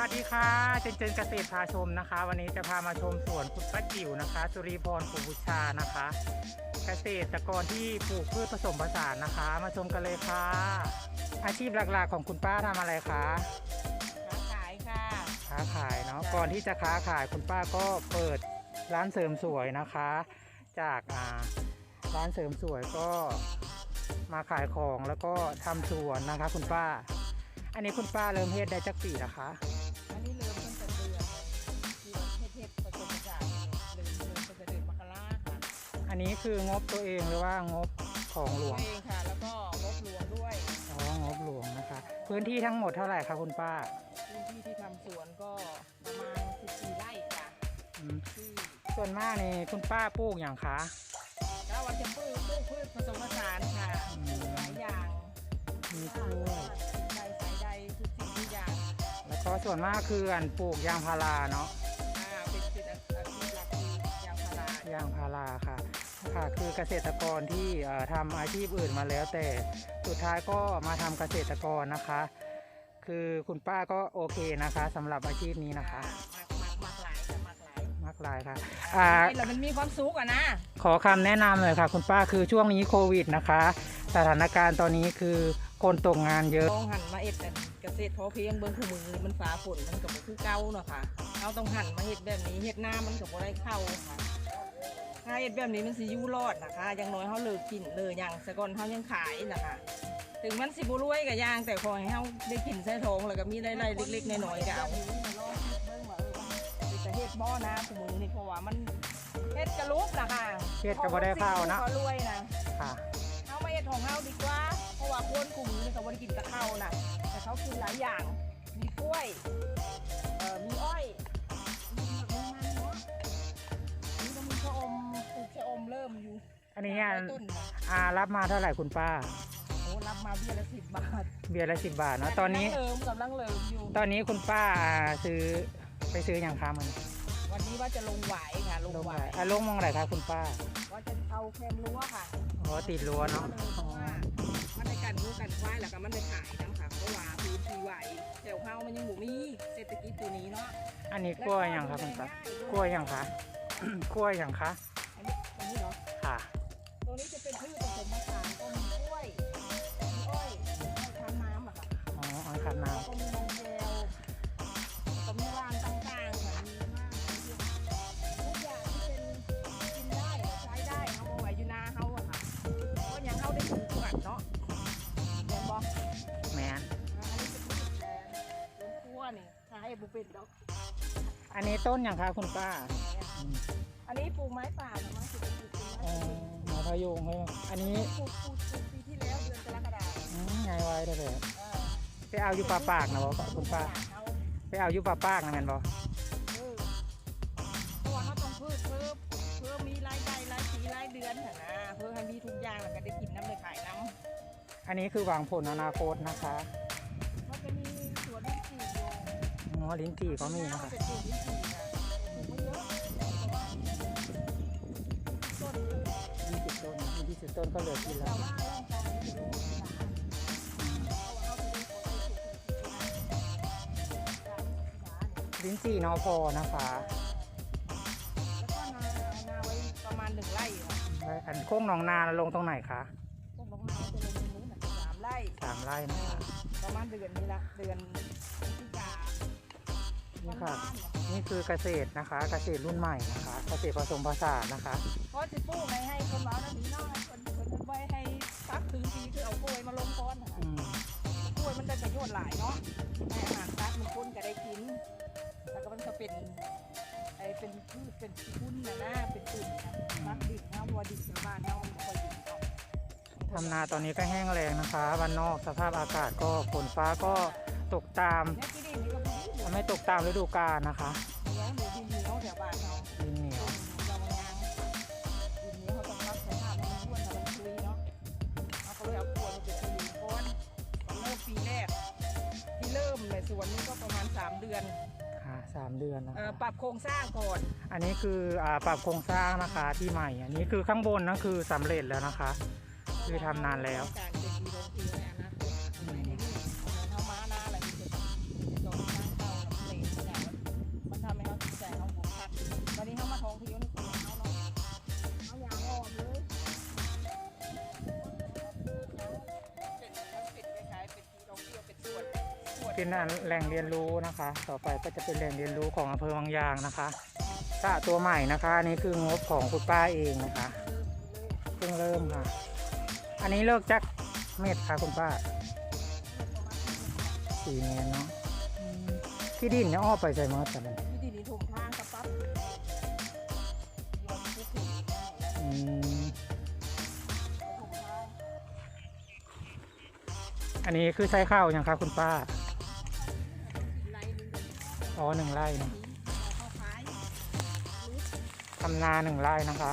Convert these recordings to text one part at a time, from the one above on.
วัสดีค่ะเจนเจนเกษตรพาชมนะคะ วันนี้จะพามาชมสวนคุณป้าจิ๋วนะคะสุริพรภูบุชานะคะ เกษตรกรที่ปลูกพืชผสมผสานนะคะ มาชมกันเลยค่ะ อาชีพหลักๆของคุณป้าทำอะไรคะค้าขายค่ะค้าขายเนาะก่อนที่จะค้าขายคุณป้าก็เปิดร้านเสริมสวยนะคะ จากอ่าร้านเสริมสวยก็มาขายของแล้วก็ทำสวนนะคะ คุณป้า อันนี้คุณป้าเริ่มเฮ็ดได้จักปีนะคะ อันนี้คืองบตัวเองหรือว่างบของหลวงตัวเองค่ะ แล้วก็งบหลวงด้วยอ๋องบหลวงนะคะ พื้นที่ทั้งหมดเท่าไหร่คะคุณป้า พื้นที่ที่ทำสวนก็ประมาณ14ไร่ค่ะอืม ที่ส่วนมากนี่คุณป้าปลูกอย่างคะแล้ววันจะปลูกปลูกพืชผสมผสานค่ะอืมหลายอย่างมีกล้วยใดสายใดทุกสิ่งทุกอย่างแล้วก็ส่วนมากคืออันปลูกยางพาราเนาะ เกษตรกรที่เอ่อทำอาชีพอื่นมาแล้ว แต่สุดท้ายก็มาทำเกษตรกรนะคะ คือคุณป้าก็โอเคนะคะสำหรับอาชีพนี้นะคะมากลายค่ะมากลายมากลายค่ะอ่าเรามันมีความสุขอะนะ ขอคำแนะนำเลยค่ะ คุณป้าคือช่วงนี้โควิดนะคะ สถานการณ์ตอนนี้คือคนตกงานเยอะต้องหันมาเอ็ดอันเกษตรพอเพียงเบิ่งคู่มือมันฟ้าฝนมันก็บ่คือเก่าเนาะค่ะเราต้องหันมาเฮ็ดแบบนี้เฮ็ดหน้ามันก็บ่ได้เข้าค่ะ ถ้าเฮ็ดแบบนี้มันสิอยู่รอดนะคะอย่างน้อยเฮาเลิกกินเลยอย่างสะก่อนเฮายังขายนะคะถึงมันสิบ่รวยก็ย่าง แต่ขอให้เฮาได้กินใส่ท้องแล้วก็มีรายได้เล็กๆน้อยๆก็เอาจะเฮ็ดบ่นะคู่มือนี่เพราะว่ามันเฮ็ดกระลุบนะคะเฮ็ดก็บ่ได้ข้าวนะเขารวยนะค่ะเอามาเอ็ดของเฮาดีกว่า เพราะว่าคนกลุ่มนี้เขาบ่ได้กินแตะเข้าวนะแต่เขากินหลายอย่างมีกล้วยเอ่อมีอ้อย อยู่อันนี้ร้อะอยต้นนะอ่ารับมาเท่าไหร่คุณป้า โอ้รับมาเบี้ยละสิบบาทเบียร์ละสิบบาทเนาะตอนนี้ กำลังเริ่มกำลังเริ่มอยู่ ตอนนี้คุณป้าอ่าซื้อไปซื้ออย่างค้ามันวันนี้ว่าจะลงหวายค่ะลงลงหไปวายอะลงมองไหนคะคุณป้าว่าจะเอาแคมรั้วค่ะอ๋อติดรั้วเนาะเพราะว่ามันในการรู้กันควายแล้วก็มันได้ขายน้ำค่ะเพราะว่าพื้นที่ไหวแถวเฮามันยังบ่มีเศรษฐกิจตัวนี้เนาะอันนี้กล้วยอย่างคะคุณป้ากล้วยอย่างคะ กล้วยอย่างคะอันนี้อันนี้เนาะค่ะ ตัวนี้จะเป็นพืชผสมผสานก็มีกล้วยมีอ้อยอ้อยทานน้ำอะค่ะอ๋ออันขัดน้แล้วก็มีมันแก้วแล้วก็มีร้านต่างๆค่ะมีมากมีเยอะทุกอย่างที่เป็นกินได้ใช้ได้เฮาเอาไว้อยู่นาเฮาอะค่ะเพราะอย่างเฮาได้ปลูกกันเนาะเห็นบ่ำแมนอันนี้เป็นพืชแทนสวนครัวนี่ถ้าให้บุเป็นดอก อันนี้ต้นอย่างคะคุณป้าอืมอันนี้ปลูกไม้ป่านะมั้งสิเป็นปลูกเป็นอ๋ไม้อห มอพะยุงใช่ไหมอันนี้ปลูกปลูกปลูกปีที่แล้วเดือนกรกฎาคมอืมไงไว้ได้เลยเออไปเอาอยู่ป่าปากนะบอคุณป้าเอาไปเอาอยู่ป่าปากนะแมนบอเออเพราะว่าเขาต้องพืชเพิ่มเพิ่มมีรายได้รายปีรายเดือนน่ะนะเพื่อให้มีทุกอย่างแล้วก็ได้กินน้ำเลยขายน้อันนี้คือหวังผลอนาคตนะคะำเขาจะมีสวนลิ้นจี่อยู่อ๋อลิ้นจี่ก็มีนะคะเป็นสวนลิ้นจี่นะปลูกไม่ นก็เหลือกินแล้แต่วว่าร่องกองมันจะดูหนาเพราะว่าเขาจะได้ผลได้สุกที่ลิ้นจี่นอพอนะคะแล้วก็นานาไว้ประมาณหนึ่งไร่ค่ะอันโค้งหนองนาลงตรงไหนคะพวกน้องนาจะลงตรงนู้นน่ะสามไร่สามไร่นะคะประมาณเดือนนี้ละเดือนพฤศจิกานี่ค่ะบ้านๆเนี่ยนี่คือเกษตรนะคะ เกษตรรุ่นใหม่นะคะ เกษตรผสมผสานนะคะเพราะจะปลูกในให้คนร้านนั้นนี้เนาะให้คน ชน์หลายเนาะให้อาหารสัตว์มันคนก็ได้กิน แล้วก็มันก็เป็นไอเป็นพืชเป็นพุ่นนะนะเป็นตุ่นนะมักดิบนะวัวดิบชาวบ้านเนาะมันก็ดิบเอาทำนาตอนนี้ก็แห้งแล้งนะคะวันนอกสภาพอากาศก็ฝนฟ้าก็ตกตามเนี่ยที่ดินนี่ก็พอดีเหลือไม่ตกตามฤดูกาลนะคะเหลือดินเหนียว สวนนี้ก็ประมาณ 3 เดือนค่ะสามเดือนนะเอ่อคะปรับโครงสร้างก่อน อันนี้คืออ่าปรับโครงสร้างนะคะที่ใหม่ อันนี้คือข้างบนนั่นคือสำเร็จแล้วนะคะ คือทำนานแล้วการเป็นดีโรงตีในอนาคตในนี้เอาเงินเข้ามาหน้าอะไรที่จะต้องสร้างเตาน้ เป็นอันแหล่งเรียนรู้นะคะ ต่อไปก็จะเป็นแหล่งเรียนรู้ของอำเภอวังยางนะคะสระตัวใหม่นะคะอันนี้คืองบของคุณป้าเองนะคะเพิ่งเริ่มค่ะ อันนี้เลิกจักเม็ดค่ะคุณป้าสี่เมตรเนาะที่ดินเนี่ยอ้อไปใส่มอสแต่เป็นที่ดินนี่ถมทางกระปั๊บยอมทุกถึงอืมถมทางอันนี้คือใช้ข้าวยังคะคุณป้าไล่นึง อ๋อหนึ่งไร่นะทำนาหนึ่งไร่นะคะ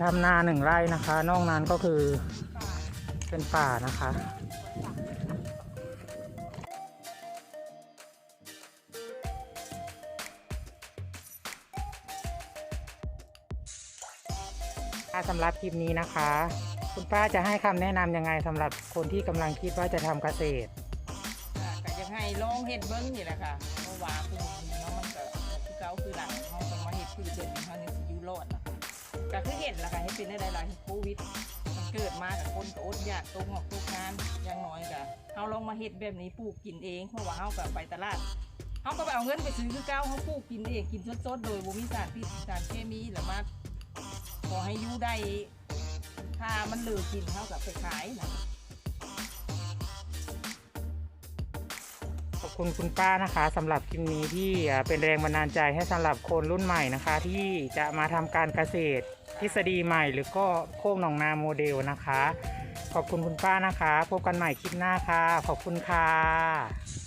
ทำนาหนึ่งไร่นะคะ นอกนั้นก็คือเป็นป่านะคะ สำหรับคลิปนี้นะคะ คุณป้าจะให้คำแนะนำยังไงสำหรับคนที่กำลังคิดว่าจะทำเกษตรก็ยังให้ลองเห็ดเบิ้งนี่แหละค่ะเพราะว่าคือเนาะมันก็คือเก่าคือหลังเขาต้องมาเห็ดคือเดินเขายังสิอยู่รอดนะก็คือเห็ดละค่ะให้เป็นได้หลายๆโควิดมันเกิดมากับคนก็อดอยากตกงอกตกงานอย่างน้อยก็เขาลองมาเห็ดแบบนี้ปลูกกินเองเพราะว่าเขาก็ไปตลาดเขาก็ไปเอาเงินไปซื้อคือเก่าเขาปลูกกินเองกินสดๆโดยบ่มีสารพิษสารเคมีหรือมา ขอให้อยู่ได้ถ้ามันเหลือกินเขาก็ไปขายนะขอบคุณคุณป้านะคะสำหรับคลิปนี้ที่เป็นแรงบันดาลใจให้สำหรับคนรุ่นใหม่นะคะ ที่จะมาทำการเกษตร ทฤษฎีใหม่ หรือก็โคกหนองนาโมเดลนะคะ ขอบคุณคุณป้านะคะ พบกันใหม่คลิปหน้าค่ะ ขอบคุณค่ะ